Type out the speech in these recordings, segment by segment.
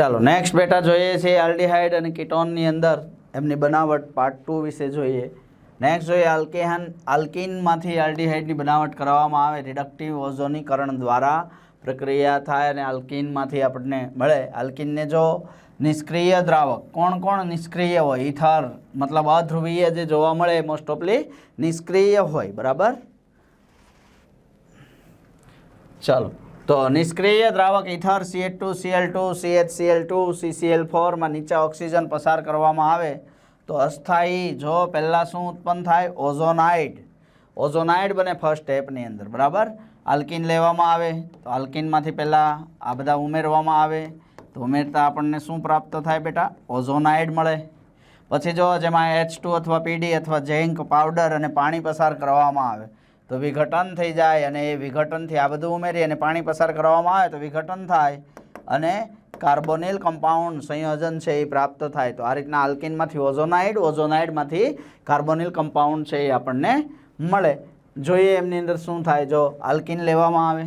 ચાલો નેક્સ્ટ બેટા જોઈએ છે આલ્ડીહાઇડ અને કિટોનની અંદર એમની બનાવટ પાર્ટ ટુ વિશે જોઈએ. નેક્સ્ટ જોઈએ આલ્કેહન, આલ્કિનમાંથી આલ્ડીહાઇડની બનાવટ કરવામાં આવે રિડક્ટિવ ઓઝોનીકરણ દ્વારા. પ્રક્રિયા થાય અને આલ્કિનમાંથી આપણને મળે. આલ્કિનને જો નિષ્ક્રિય દ્રાવક, કોણ કોણ નિષ્ક્રિય હોય? ઇથર મતલબ અધ્રુવીય જે જોવા મળે મોસ્ટ ઓફલી નિષ્ક્રિય હોય, બરાબર? ચાલો. તો નિષ્ક્રિય દ્રાવક ether CH two CL two CH CL two CCL ફોરમાં નીચે ઓક્સિજન પસાર કરવામાં આવે તો અસ્થાયી, જો પહેલાં શું ઉત્પન્ન થાય? ઓઝોનાઇડ. ઓઝોનાઇડ બને ફર્સ્ટ સ્ટેપની અંદર, બરાબર? આલ્કિન લેવામાં આવે, તો આલ્કિનમાંથી પહેલાં આ બધા ઉમેરવામાં આવે. તો ઉમેરતા આપણને શું પ્રાપ્ત થાય બેટા? ઓઝોનાઇડ મળે. પછી જો જેમાં એચ ટુ અથવા પીડી અથવા ઝેન્ક પાવડર અને પાણી પસાર કરવામાં આવે તો વિઘટન થઈ જાય અને એ વિઘટનથી આ બધું ઉમેરી અને પાણી પસાર કરવામાં આવે તો વિઘટન થાય અને કાર્બોનિલ કમ્પાઉન્ડ સંયોજન છે એ પ્રાપ્ત થાય. તો આ રીતના આલ્કિનમાંથી ઓઝોનાઇડ, ઓઝોનાઇડમાંથી કાર્બોનિલ કમ્પાઉન્ડ છે એ આપણને મળે. જોઈએ એમની અંદર શું થાય. જો આલ્કિન લેવામાં આવે,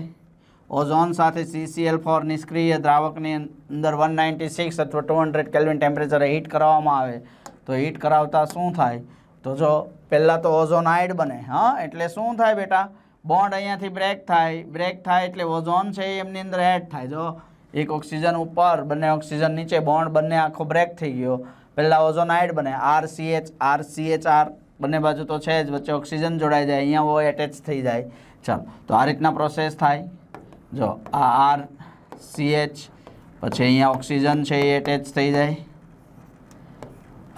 ઓઝોન સાથે સીસીએલ ફોર નિષ્ક્રિય દ્રાવકની અંદર વન નાઇન્ટી સિક્સ અથવા ટુ હંડ્રેડ કેલ્વિન ટેમ્પરેચરે હીટ કરવામાં આવે. તો હીટ કરાવતા શું થાય? તો જો, પહેલાં તો ઓઝોનાઇડ બને, હા? એટલે શું થાય બેટા? બોન્ડ અહીંયાથી બ્રેક થાય. બ્રેક થાય એટલે ઓઝોન છે એમની અંદર એડ થાય. જો, એક ઓક્સિજન ઉપર, બંને ઓક્સિજન નીચે, બોન્ડ બંને આખો બ્રેક થઈ ગયો. પહેલાં ઓઝોનાઇડ બને R C H R C H R બંને બાજુ તો છે જ, વચ્ચે ઓક્સિજન જોડાઈ જાય, અહીંયા ઓ એટેચ થઈ જાય. ચાલો, તો આ રીતના પ્રોસેસ થાય. જો, આ આર સી એચ પછી અહીંયા ઓક્સિજન છે એ એટેચ થઈ જાય.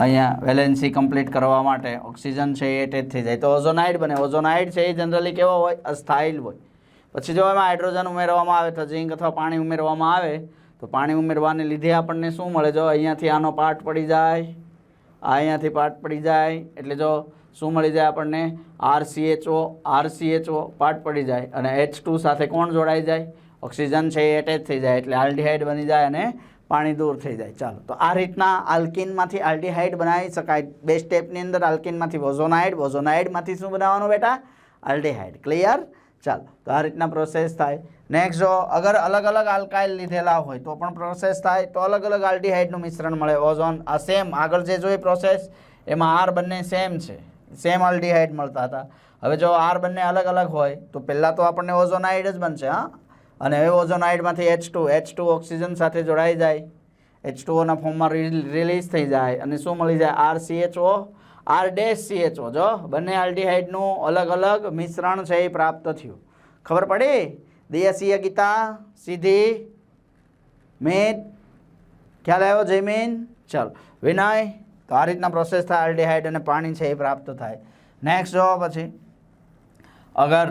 અહીંયા વેલેન્સી કમ્પ્લીટ કરવા માટે ઓક્સિજન છે એ એટેચ થઈ જાય. તો ઓઝોનાઇડ બને. ઓઝોનાઇડ છે એ જનરલી કેવો હોય? અસ્થાયલ હોય. પછી જો એમાં હાઇડ્રોજન ઉમેરવામાં આવે, તો ઝીંક અથવા પાણી ઉમેરવામાં આવે, તો પાણી ઉમેરવાને લીધે આપણને શું મળે? જો અહીંયાથી આનો પાર્ટ પડી જાય, આ અહીંયાથી પાર્ટ પડી જાય, એટલે જો શું મળી જાય આપણને? આરસીએચઓ આરસીએચઓ પાર્ટ પડી જાય અને એચ સાથે કોણ જોડાઈ જાય? ઓક્સિજન છે એ એટેચ થઈ જાય, એટલે આલ્ડીહાઇડ બની જાય અને પાણી દૂર થઈ જાય. ચાલો. તો આ રીતના આલ્કિનમાંથી આલ્ડીહાઇડ બનાવી શકાય. બે સ્ટેપની અંદર આલ્કિનમાંથી વોઝોનાઇડ ઓઝોનાઇડમાંથી શું બનાવવાનું બેટા? આલ્ડીહાઇડ. ક્લિયર ચાલો. તો આ રીતના પ્રોસેસ થાય. નેક્સ્ટ જો, અગર અલગ અલગ આલ્કાઇલ લીધેલા હોય, તો પણ પ્રોસેસ થાય. તો અલગ અલગ આલ્ડીહાઇડનું મિશ્રણ મળે. ઓઝોન આ સેમ આગળ જે જોઈએ પ્રોસેસ એમાં આર બંને સેમ છે. સેમ આલ્ડીહાઇડ મળતા હતા. હવે જો આર બંને અલગ અલગ હોય, તો પહેલાં તો આપણને ઓઝોનાઇડ જ બનશે, હા? અને હવે ઓઝોનાઇડમાંથી H two H two oxygen સાથે જોડાઈ જાય. એચ ટુઓના ફોર્મમાં રિલીઝ થઈ જાય અને શું મળી જાય? R CHO R dash CHO જો બંને આલ્ડીહાઇડનું અલગ અલગ મિશ્રણ છે એ પ્રાપ્ત થયું. ખબર પડી? દિયાસીય ગીતા, સીધી મેદ ખ્યાલ આવ્યો જયમીન? ચાલો. વિનય, તો આ રીતના પ્રોસેસ થાય આલ્ડીહાઇડ અને પાણી છે એ પ્રાપ્ત થાય. નેક્સ્ટ જો પછી. અગર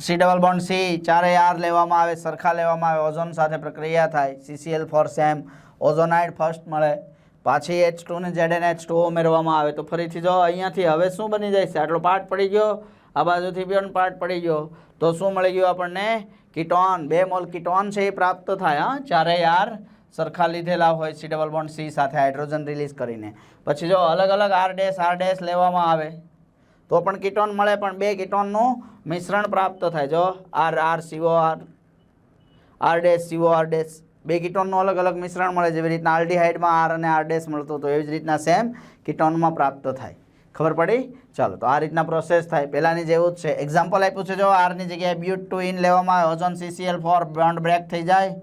સી ડબલ બોન્ડ સી ચારે આર લેવામાં આવે, સરખા લેવામાં આવે, ઓઝોન સાથે પ્રક્રિયા થાય. CCL four same ozonide first મળે. પાછી એચ ટુ ને ઝેડ એન એચ ટુ ઉમેરવામાં આવે. તો ફરીથી જો અહીંયાથી હવે શું બની જાય છે? આટલો પાર્ટ પડી ગયો, આ બાજુથી પણ પાર્ટ પડી ગયો. તો શું મળી ગયું આપણને? કીટોન. બે મોલ કીટોન છે એ પ્રાપ્ત થાય, હા. ચારેય આર સરખા લીધેલા હોય સી ડબલ બોન્ડ સી સાથે હાઇડ્રોજન રિલીઝ કરીને. પછી જો અલગ અલગ આર ડેશ આર ડેશ લેવામાં આવે. તો પણ કીટોન મળે, પણ બે કીટોનનું મિશ્રણ પ્રાપ્ત થાય. જો R R, CO, R R dash, CO, R dash, બે કીટોનનું અલગ અલગ મિશ્રણ મળે. જેવી રીતના આલ્ડીહાઇડમાં આર અને આર ડેશ મળતું તો એવી જ રીતના સેમ કીટોનમાં પ્રાપ્ત થાય. ખબર પડી? ચાલો, તો આ રીતના પ્રોસેસ થાય. પહેલાંની જેવું જ છે. એક્ઝામ્પલ આપ્યું છે, જો આરની જગ્યાએ બ્યુટ ટુ ઇન લેવામાં આવે. Ozone CCl four bond break થઈ જાય.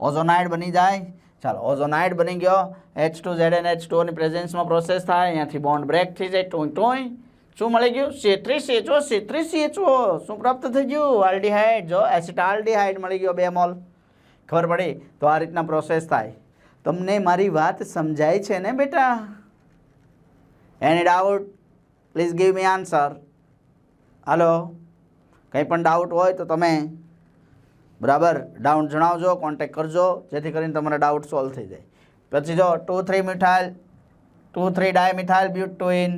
ઓઝોનાઇડ બની જાય. ચાલો ઓઝોનાઇડ બની ગયો. H two Z N H ટુની પ્રેઝન્સમાં પ્રોસેસ થાય. અહીંયાથી બોન્ડ બ્રેક થઈ જાય. ટોઈ ટોઈ. શું મળી ગયું? સેત્રીસ એચઓ સેત્રીસ એચઓ શું પ્રાપ્ત થઈ ગયું? આલ્ડીહાઇડ. જો એસિટાલ્ડીહાઇડ મળી ગયો બે મોલ. ખબર પડી? તો આ રીતના પ્રોસેસ થાય. તમને મારી વાત સમજાય છે ને બેટા? એની doubt please give me answer હાલો કંઈ પણ ડાઉટ હોય તો તમે બરાબર ડાઉટ જણાવજો કોન્ટેક કરજો, જેથી કરીને તમારા ડાઉટ સોલ્વ થઈ જાય. પછી જો two three methyl two three di methyl but two ene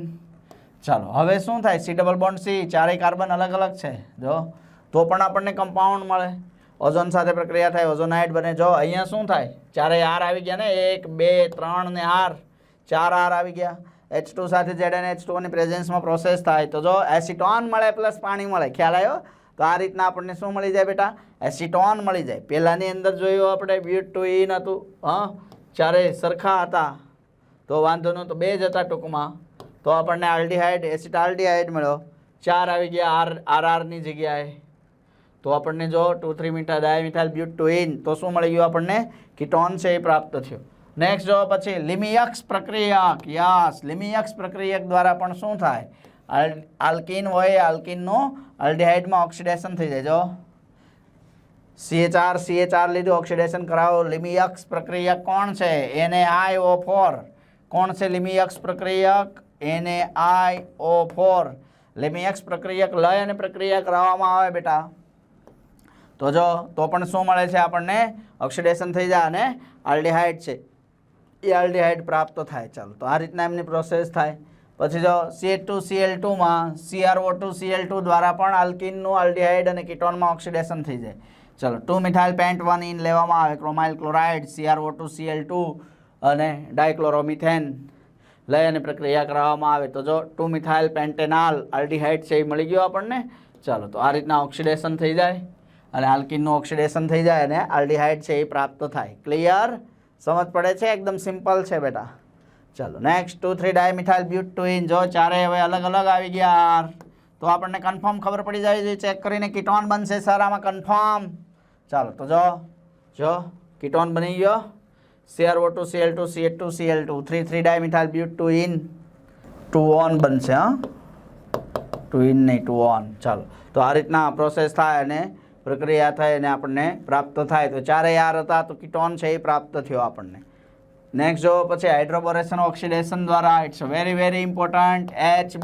ચાલો, હવે શું થાય? સી ડબલ બોન્ડ સી ચારેય કાર્બન અલગ અલગ છે. જો, તો પણ આપણને કમ્પાઉન્ડ મળે. ઓઝોન સાથે પ્રક્રિયા થાય, ઓઝોનાઇડ બને. જો, અહીંયા શું થાય? ચારેય આર આવી ગયા ને? એક, બે, ત્રણ ને આર ચાર આર આવી ગયા. એચ ટુ સાથે ઝેડ એન એચ ટુની પ્રેઝન્સમાં પ્રોસેસ થાય. તો જો એસિટોન મળે પ્લસ પાણી મળે. ખ્યાલ આવ્યો તો આ રીતના આપણને શું મળી જાય બેટા? એસિટોન મળી જાય. પહેલાંની અંદર જોયું આપણે બ્યુટ ટુ ઇન હતું હા ચારે સરખા હતા. તો વાંધો નહોતો. બે જ હતા ટૂંકમાં. તો આપણને આલ્ડીહાઇડ એસિટાલ્ડીહાઇડ મળ્યો. ચાર આવી ગયા આર આર આરની જગ્યાએ. તો આપણને જો ટુ થ્રી મીઠા ડાયમિથાઇલ બ્યુટ ટુ ઇન તો શું મળી ગયું આપણને? કિટોન છે એ પ્રાપ્ત થયો. નેક્સ્ટ જો પછી લિમિયક્સ પ્રક્રિયક, યસ, લિમિયક્સ પ્રક્રિયક દ્વારા પણ શું થાય? આલ- આલ્કીન હોય, આલ્કીનનું આલ્ડીહાઇડમાં ઓક્સિડેશન થઈ જાય. જો CH4 CH4 લીધું, ઓક્સિડેશન કરાવો. લિમિયક્સ પ્રક્રિયક કોણ છે? એને આઈ ઓ ફોર કોણ છે લિમિયક્સ પ્રક્રિયક? એને આઈ ઓ ફોર લિમિયક્સ પ્રક્રિયક લય અને પ્રક્રિયા કરાવવામાં આવે બેટા. તો જો, તો પણ શું મળે છે આપણને? ઓક્સિડેશન થઈ જાય અને આલ્ડીહાઇડ છે. એ આલ્ડીહાઇડ પ્રાપ્ત થાય. ચાલો, તો આ રીતના એમની પ્રોસેસ થાય. પછી જો સી ટુ સીએલ ટુમાં સીઆરઓ ટુ સીએલ ટુ દ્વારા પણ આલ્કિનનું આલ્ડીહાઇડ અને કિટોનમાં ઓક્સિડેશન થઈ જાય. ચલો two methyl pent one ene લેવામાં આવે. Chromyl chloride CRO two CL two અને ડાયક્લોરોમિથેન લઈ અને પ્રક્રિયા કરાવવામાં આવે તો જો ટુ મિથાઇલ પેન્ટેનાલ આલ્ડીહાઇડ છે એ મળી ગયો આપણને, ચાલો તો આ રીતના ઓક્સિડેશન થઈ જાય અને આલ્કિનનું ઓક્સિડેશન થઈ જાય અને આલ્ડીહાઇડ છે એ પ્રાપ્ત થાય. ક્લિયર સમજ પડે છે? એકદમ સિમ્પલ છે બેટા. ચાલો next two three dimethyl but two ene જો ચારે હવે અલગ અલગ આવી ગયા તો આપણને કન્ફર્મ ખબર પડી જાય છે. ચેક કરીને કીટોન બનશે સર આમાં કન્ફર્મ ચાલો તો જો જો, કીટોન બની ગયો. CRO two CL two CH two CL two three three dimethyl but two ene two one બનશે, હા? ટુ ઇન નહીં ટુ ઓન ચાલો. તો આ રીતના પ્રોસેસ થાય અને પ્રક્રિયા થાય અને આપણને પ્રાપ્ત થાય. તો ચારે યાર હતા, તો કીટોન છે એ પ્રાપ્ત થયો આપણને. નેક્સ્ટ જો પછી હાઇડ્રોબોરેશન ઓક્સિડેશન દ્વારા. It's very very important H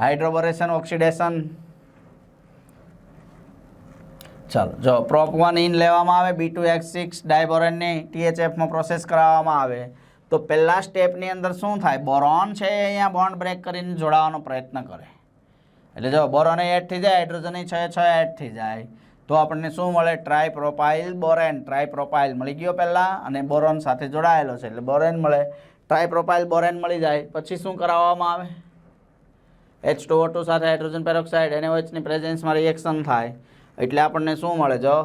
hydroboration oxidation ચાલો, જો પ્રોપ વન ઇન લેવામાં આવે બી ટુ એક્સ સિક્સ ડાયબોરેનની ટીએચએફમાં પ્રોસેસ કરાવવામાં આવે, તો પહેલા સ્ટેપની અંદર શું થાય? બોરોન છે અહીંયા બોન્ડ બ્રેક કરીને જોડાવાનો પ્રયત્ન કરે. એટલે જો બોરોન એડ થઈ જાય હાઇડ્રોજન છ છ એડ થઈ જાય, તો આપણને શું મળે? ટ્રાયપ્રોપાઇલ બોરેન ટ્રાયપ્રોપાઇલ મળી ગયો પહેલાં અને બોરોન સાથે જોડાયેલો છે. એટલે બોરેન મળે. ટ્રાયપ્રોપાઇલ બોરેન મળી જાય. પછી શું કરાવવામાં આવે? એચ ટુ સાથે હાઇડ્રોજન પેરોક્સાઇડ એનએઓએચની પ્રેઝન્સમાં રિએક્શન થાય. એટલે આપણને શું મળે જો?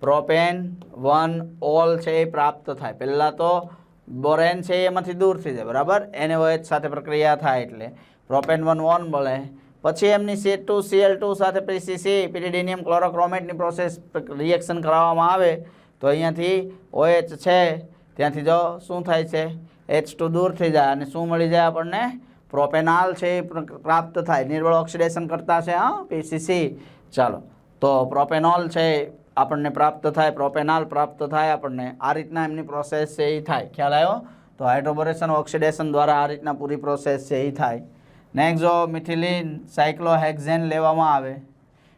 પ્રોપેન વન ઓલ છે એ પ્રાપ્ત થાય. પહેલાં તો બોરેન છે એમાંથી દૂર થઈ જાય, બરાબર? એનએઓએચ સાથે પ્રક્રિયા થાય એટલે. પ્રોપેન વન વન મળે. પછી એમની સી ટુ સીએલ ટુ સાથે પીસીસી પિરિડિનિયમ ક્લોરોક્રોમેટની પ્રોસેસ રિએક્શન કરાવવામાં આવે, તો અહીંયાથી ઓએચ છે, ત્યાંથી જો શું થાય છે? એચ ટુ દૂર થઈ જાય અને શું મળી જાય આપણને? પ્રોપેનાલ છે એ પ્રાપ્ત થાય. નિર્બળ ઓક્સિડેશન કરતા છે, હા પીસીસી ચાલો. તો પ્રોપેનોલ છે આપણને પ્રાપ્ત થાય, પ્રોપેનાલ પ્રાપ્ત થાય આપણને. આ રીતના એમની પ્રોસેસ છે એ થાય. ખ્યાલ આવ્યો? તો હાઇડ્રોબોરેશન ઓક્સિડેશન દ્વારા આ રીતના પૂરી પ્રોસેસ છે એ થાય. નેક્સ્ટ જો મિથિલિન સાયક્લોહેક્ઝેન લેવામાં આવે.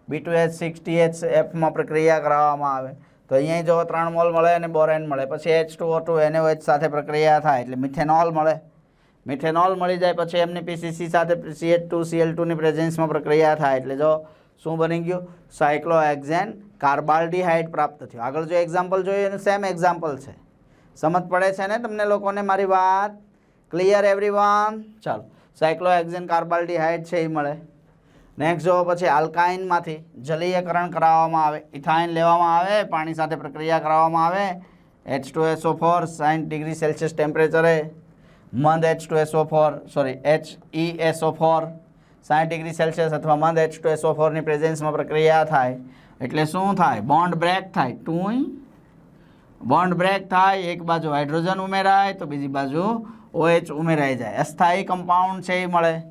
B two H sixty H એફમાં પ્રક્રિયા કરાવવામાં આવે. તો અહીંયા જો ત્રણ મોલ મળે અને બોરેન મળે. પછી H two O two NH સાથે પ્રક્રિયા થાય એટલે મિથેનોલ મળે. મિથેનોલ મળી જાય પછી એમની પીસીસી સાથે સીએચ ટુ સીએલ ટુની પ્રેઝન્સમાં પ્રક્રિયા થાય એટલે જો શું બની ગયું? સાયક્લોહેક્ઝેન કાર્બાલ્ડીહાઇડ પ્રાપ્ત થયું. આગળ જો એક્ઝામ્પલ જોઈએ, એનું સેમ એક્ઝામ્પલ છે. સમજ પડે છે ને તમને લોકોને મારી વાત? ક્લિયર એવરીવન ચાલો. સાયક્લોહેક્ઝેન કાર્બાલ્ડીહાઇડ છે, એ મળે. નેક્સ્ટ જો પછી આલ્કાઇનમાંથી જલીયકરણ કરાવવામાં આવે. ઇથાઇન લેવામાં આવે, પાણી સાથે પ્રક્રિયા કરાવવામાં આવે. એચ ટુ એસઓ ફોર સાઠ ડિગ્રી સેલ્સિયસ ટેમ્પરેચરે. મંદ H two SO four sorry H E SO four સાઠ ડિગ્રી સેલ્સિયસ અથવા મંદ એચ ટુ એસઓ ફોરની પ્રેઝન્સમાં પ્રક્રિયા થાય, એટલે શું થાય? બોન્ડ બ્રેક થાય. ટુઈ. બોન્ડ બ્રેક થાય, એક બાજુ હાઇડ્રોજન ઉમેરાય, તો બીજી બાજુ ઓએચ ઉમેરાઈ જાય. અસ્થાયી કમ્પાઉન્ડ છે એ મળે.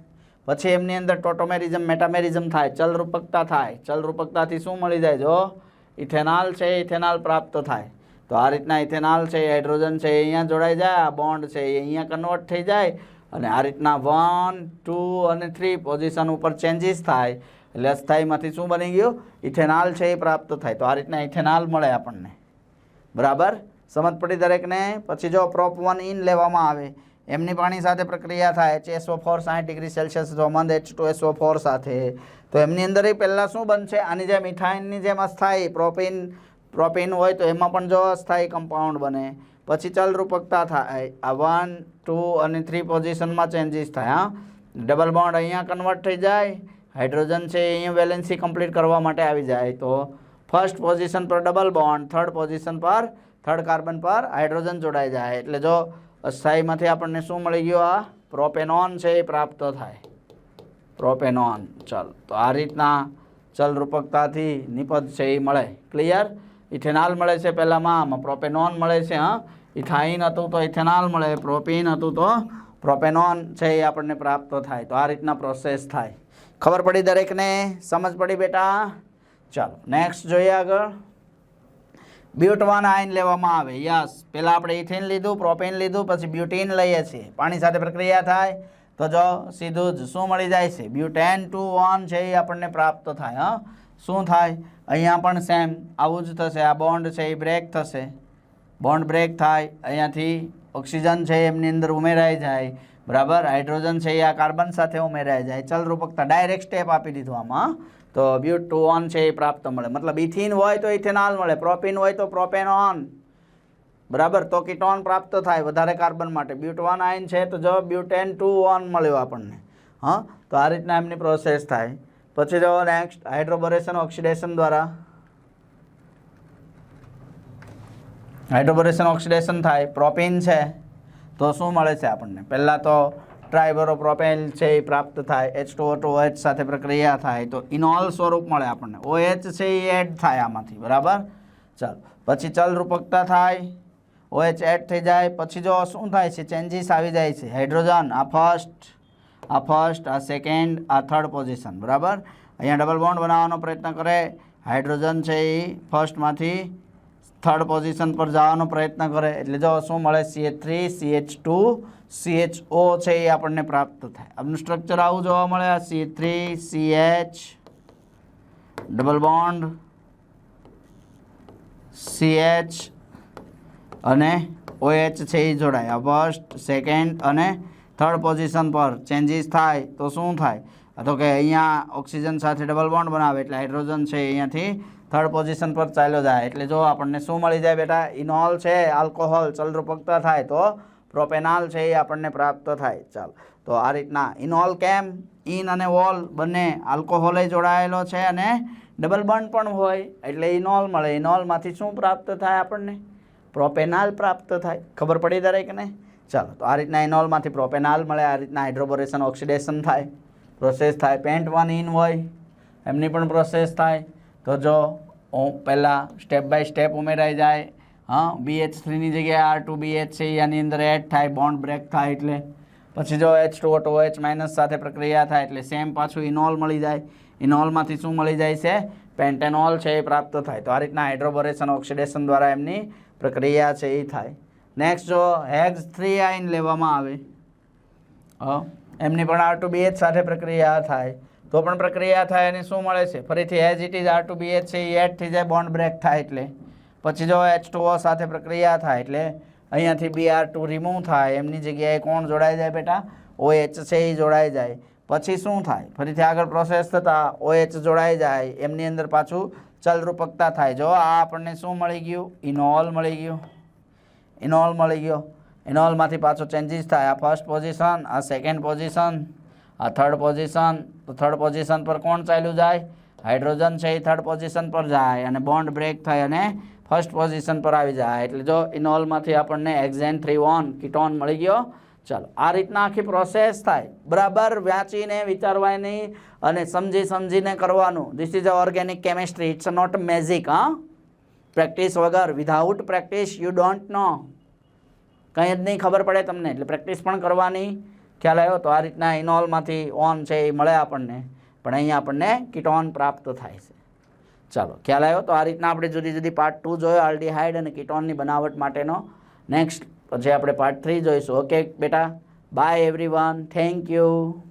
પછી એમની અંદર ટોટોમેરિઝમ, મેટામેરિઝમ થાય, ચલરૂપકતા થાય. ચલરૂપકતાથી શું મળી જાય? જો ઇથેનાલ છે, ઇથેનાલ પ્રાપ્ત થાય. તો આ રીતના ઇથેનાલ છે, હાઇડ્રોજન છે, એ અહીંયા જોડાઈ જાય, આ બોન્ડ છે, એ અહીંયા કન્વર્ટ થઈ જાય અને આ રીતના વન, ટુ અને થ્રી પોઝિશન ઉપર ચેન્જીસ થાય, એટલે અસ્થાયીમાંથી શું બની ગયું? ઇથેનાલ છે એ પ્રાપ્ત થાય. તો આ રીતના ઇથેનાલ મળે આપણને. બરાબર? સમજ પડી દરેકને? પછી જો પ્રોપ વન ઇન લેવામાં આવે, એમની પાણી સાથે પ્રક્રિયા થાય એચ એસઓ ફોર સાઠ ડિગ્રી સેલ્સિયસ, જો મંદ એચ ટુ એસઓ ફોર સાથે, તો એમની અંદર એ પહેલાં શું બનશે? આની જેમ મિથાઇનની જેમ અસ્થાયી પ્રોપિન પ્રોપિન હોય તો એમાં પણ જો અસ્થાયી કમ્પાઉન્ડ બને પછી ચલરૂપકતા થાય. આ વન ટુ અને થ્રી પોઝિશનમાં ચેન્જીસ થાય, હા. ડબલ બોન્ડ અહીંયા કન્વર્ટ થઈ જાય. હાઇડ્રોજન છે અહીંયા વેલેન્સી કમ્પ્લીટ કરવા માટે આવી જાય. તો ફર્સ્ટ પોઝિશન પર ડબલ બોન્ડ થર્ડ પોઝિશન પર થર્ડ કાર્બન પર હાઇડ્રોજન જોડાઈ જાય. એટલે જો અસ્થાયીમાંથી આપણને શું મળી ગયું? આ પ્રોપેનોન છે એ પ્રાપ્ત થાય. પ્રોપેનોન ચલ. તો આ રીતના ચલ રૂપકતાથી નિપજ છે એ મળે. ક્લિયર ઇથેનાલ મળે છે પહેલાંમાં, આમાં પ્રોપેનોન મળે છે, હા. ઇથાઇન હતું તો ઇથેનાલ મળે, પ્રોપીન હતું તો પ્રોપેનોન છે એ આપણને પ્રાપ્ત થાય. તો આ રીતના પ્રોસેસ થાય. ખબર પડી દરેકને? સમજ પડી બેટા? ચાલો નેક્સ્ટ જોઈએ આગળ. બ્યુટવાન આયન લેવામાં આવે. યસ, પહેલાં આપણે ઇથેન લીધું, પ્રોપેન લીધું, પછી બ્યુટીન લઈએ છીએ. પાણી સાથે પ્રક્રિયા થાય. તો જો સીધું જ શું મળી જાય છે? બ્યુટેન ટુ વન છે એ આપણને પ્રાપ્ત થાય, હા? શું થાય? અહીંયા પણ સેમ આવું જ થશે. આ બોન્ડ છે એ બ્રેક થશે. બોન્ડ બ્રેક થાય, અહીંયાથી ઓક્સિજન છે એમની અંદર ઉમેરાઈ જાય. બરાબર? હાઇડ્રોજન છે એ આ કાર્બન સાથે ઉમેરાઈ જાય. ચલ રૂપકતા ડાયરેક્ટ સ્ટેપ આપી દીધું આમાં. તો ઓન છે એ પ્રાપ્ત મળે. મતલબ ઇથિન હોય તો ઇથેનોલ મળે, પ્રોપિન હોય તો પ્રોપેનોન બરાબર? તો કિટોન પ્રાપ્ત થાય વધારે કાર્બન માટે. બ્યુટવાન આયન છે તો જો બ્યુટેન ટુ ઓન મળ્યો આપણને. હા? તો આ રીતના એમની પ્રોસેસ થાય. પછી જો નેક્સ્ટ. હાઇડ્રોબરેશન ઓક્સિડેશન દ્વારા. હાઇડ્રોબરેશન, ઓક્સિડેશન થાય, પ્રોપેન છે, તો શું મળે છે આપણને? પહેલાં તો ટ્રાઇબરો પ્રોપેન છે એ પ્રાપ્ત થાય એચ ટુ ટુ એચ સાથે પ્રક્રિયા થાય, તો ઇનોલ સ્વરૂપ મળે આપણને. ઓ એચ છે એ એડ થાય આમાંથી, બરાબર? ચાલો, પછી ચલ રૂપકતા થાય ઓએચ એડ થઈ જાય, પછી જો શું થાય છે, ચેન્જીસ આવી જાય છે. હાઇડ્રોજન, આ ફર્સ્ટ આ ફર્સ્ટ, આ સેકન્ડ, આ થર્ડ પોઝિશન, બરાબર? અહીંયા ડબલ બોન્ડ બનાવવાનો પ્રયત્ન કરે. હાઇડ્રોજન છે એ ફર્સ્ટમાંથી થર્ડ પોઝિશન પર જવાનો પ્રયત્ન કરે. એટલે જો શું મળે? C H three C H two C H O છે એ આપણને પ્રાપ્ત થાય. આપનું સ્ટ્રક્ચર આવું જોવા મળે. આ C three C H double bond C H અને ઓએચ છે એ જોડાય. આ ફર્સ્ટ સેકન્ડ અને થર્ડ પોઝિશન પર ચેન્જીસ થાય તો શું થાય? તો કે અહીંયા ઓક્સિજન સાથે ડબલ બોન્ડ બનાવે એટલે હાઇડ્રોજન છે અહીંયાથી થર્ડ પોઝિશન પર ચાલ્યો જાય. એટલે જો આપણને શું મળી જાય બેટા? ઇનોલ છે, આલ્કોહોલ, ચલરૂપકતા થાય તો પ્રોપેનાલ છે એ આપણને પ્રાપ્ત થાય. ચાલો. તો આ રીતના ઇનોલ કેમ? ઇન અને ઓલ બંને આલ્કોહોલે જોડાયેલો છે અને ડબલ બોન્ડ પણ હોય. એટલે ઇનોલ મળે. ઇનોલમાંથી શું પ્રાપ્ત થાય આપણને? પ્રોપેનાલ પ્રાપ્ત થાય. ખબર પડી દરેકને? ચાલો. તો આ રીતના ઇનોલમાંથી પ્રોપેનાલ મળે. આ રીતના હાઇડ્રોબોરેશન ઓક્સિડેશન થાય. પ્રોસેસ થાય. પેન્ટ વન ઇન હોય. એમની પણ પ્રોસેસ થાય. તો જો હું પહેલાં સ્ટેપ બાય સ્ટેપ ઉમેરાઈ જાય, હા બીએચ થ્રીની જગ્યાએ આર ટુ બીએચ છે, એની અંદર એડ થાય બોન્ડ બ્રેક થાય એટલે. પછી જો H two O two H minus સાથે પ્રક્રિયા થાય એટલે સેમ પાછું ઇનોલ મળી જાય. ઇનોલમાંથી શું મળી જાય છે? પેન્ટેનોલ છે એ પ્રાપ્ત થાય. તો આ રીતના હાઇડ્રોબોરેશન ઓક્સિડેશન દ્વારા એમની પ્રક્રિયા છે એ થાય. નેક્સ્ટ જો હેગ્સ થ્રી આઇન લેવામાં આવે, હં, એમની પણ આર ટુ બીએચ સાથે પ્રક્રિયા થાય. તો પણ પ્રક્રિયા થાય અને શું મળે છે? ફરીથી as it is R two BH છે, એ એડ થઈ જાય બોન્ડ બ્રેક થાય એટલે. પછી જો એચ ટુ સાથે પ્રક્રિયા થાય એટલે અહીંયાથી બી આર ટુ રિમૂવ થાય, એમની જગ્યાએ કોણ જોડાઈ જાય બેટા? ઓ એચ છે, એ જોડાઈ જાય. પછી શું થાય? ફરીથી આગળ પ્રોસેસ થતાં ઓ એચ જોડાઈ જાય, એમની અંદર પાછું ચલરૂપકતા થાય. જો આ આપણને શું મળી ગયું? ઇનોલ મળી ગયું. ઇનોલ મળી ગયો. ઇનોલમાંથી પાછો ચેન્જીસ થાય. આ ફર્સ્ટ પોઝિશન આ સેકન્ડ પોઝિશન આ થર્ડ પોઝિશન તો થર્ડ પોઝિશન પર કોણ ચાલ્યું જાય? હાઇડ્રોજન છે એ થર્ડ પોઝિશન પર જાય અને બોન્ડ બ્રેક થાય અને ફર્સ્ટ પોઝિશન પર આવી જાય. એટલે જો ઇનોલમાંથી આપણને એક્ઝેન થ્રી વન કિટોન મળી ગયો. ચાલો, આ રીતના આખી પ્રોસેસ થાય. બરાબર વાંચીને, વિચારવાની અને સમજી સમજીને કરવાનું. This is a organic chemistry it's not magic હા? પ્રેક્ટિસ વગર without practice you don't know કંઈ જ નહીં ખબર પડે તમને. એટલે પ્રેક્ટિસ પણ કરવાની. ખ્યાલ આવ્યો તો આ રીતના ઇનોલમાંથી ઓન છે એ મળે આપણને. પણ અહીંયા આપણને કિટોન પ્રાપ્ત થાય છે. ચાલો, ખ્યાલ આવ્યો તો આ રીતના આપણે જુદી જુદી પાર્ટ ટુ જોયો આલ્ડીહાઇડ અને કિટોનની બનાવટ માટેનો. નેક્સ્ટ પછી આપણે પાર્ટ થ્રી જોઈશું. ઓકે બેટા. Bye everyone thank you